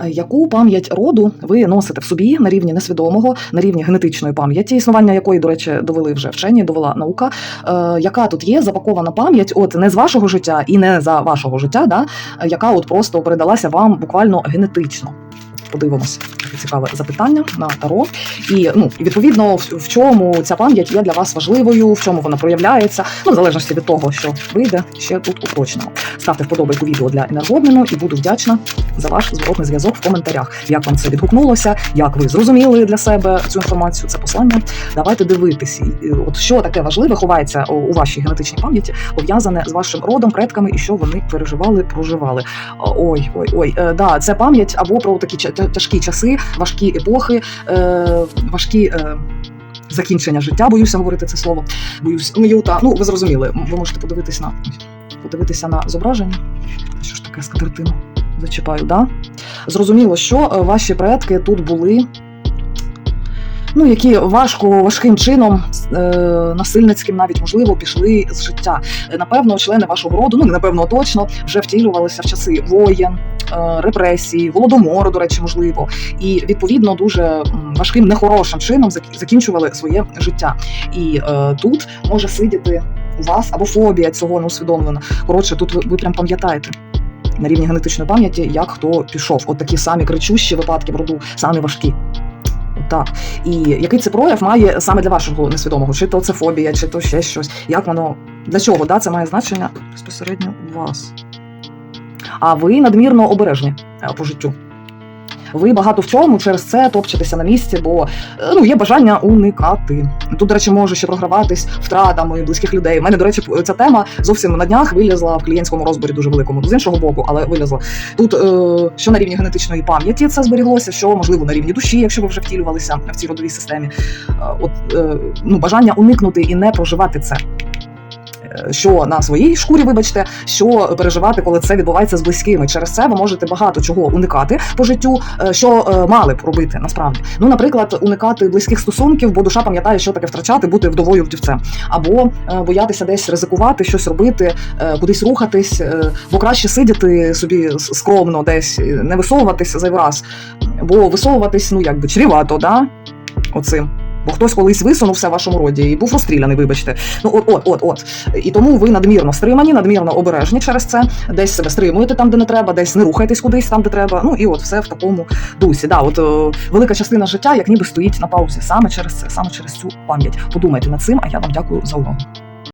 Е, Яку пам'ять роду ви носите в собі на рівні несвідомого, на рівні генетичної пам'яті, існування якої, до речі, довели вже вчені, довела наука. Е, яка тут є запакована пам'ять, от не з вашого життя і не за вашого життя, да, яка от просто передалася вам буквально генетично? Подивимося, таке цікаве запитання на таро. І ну і відповідно в, в чому ця пам'ять є для вас важливою, в чому вона проявляється. Ну, в залежності від того, що вийде, ще тут уточнимо. Ставте вподобайку відео для енергообміну і буду вдячна за ваш зворотний зв'язок в коментарях. Як вам це відгукнулося, як ви зрозуміли для себе цю інформацію, це послання. Давайте дивитися, от що таке важливе ховається у вашій генетичній пам'яті, пов'язане з вашим родом, предками і що вони переживали, проживали. Ой, ой, ой, е, да, це пам'ять або про такі тяжкі часи, важкі епохи, е, важкі. Е, Закінчення життя, боюся говорити це слово. Боюсь, м'юта. Ну, ви зрозуміли. Ви можете подивитись на подивитися на зображення. Що ж таке скатертину? Зачіпаю, да? Зрозуміло, що е, ваші предки тут були. Ну, які важко важким чином, насильницьким навіть можливо, пішли з життя. Напевно, члени вашого роду, ну не напевно, точно, вже втілювалися в часи воєн, е, репресій, голодомору, до речі, можливо, і відповідно дуже важким, нехорошим чином зак- закінчували своє життя. І е, тут може сидіти у вас або фобія цього неусвідомлена. Коротше, тут ви, ви прям пам'ятаєте. На рівні генетичної пам'яті, як хто пішов. От такі самі кричущі випадки в роду, самі важкі. Так. І який це прояв має саме для вашого несвідомого? Чи то це фобія, чи то ще щось. Як воно для чого да, це має значення безпосередньо у вас? А ви надмірно обережні е, по життю. Ви багато в чому через це топчетеся на місці, бо е, ну, є бажання уникати. Тут, до речі, може ще програватись втратами близьких людей. У мене, до речі, ця тема зовсім на днях вилізла в клієнтському розборі дуже великому. З іншого боку, але вилізла. Тут е, що на рівні генетичної пам'яті це зберіглося, що можливо на рівні душі, якщо ви вже втілювалися в цій родовій системі. Е, от е, ну, бажання уникнути і не проживати це. Е, Що на своїй шкурі, вибачте, що переживати, коли це відбувається з близькими. Через це ви можете багато чого уникати по життю, е, що е, мали б робити насправді. Ну, наприклад, уникати близьких стосунків, бо душа пам'ятає, що таке втрачати, бути вдовою вдівцем, або боятися десь ризикувати, щось робити, кудись рухатись, бо краще сидіти собі скромно десь, не висовуватись зайвий раз, бо висовуватись, ну якби чрівато, да? Оцим. Бо хтось колись висунувся в вашому роді і був розстріляний, вибачте. Ну от, от, от, от. І тому ви надмірно стримані, надмірно обережні через це. Десь себе стримуєте там, де не треба, десь не рухаєтесь кудись там, де треба. Ну і от все в такому дусі. Да, от о, велика частина життя, як ніби стоїть на паузі, саме через це, саме через цю пам'ять. Подумайте над цим, а я вам дякую за увагу.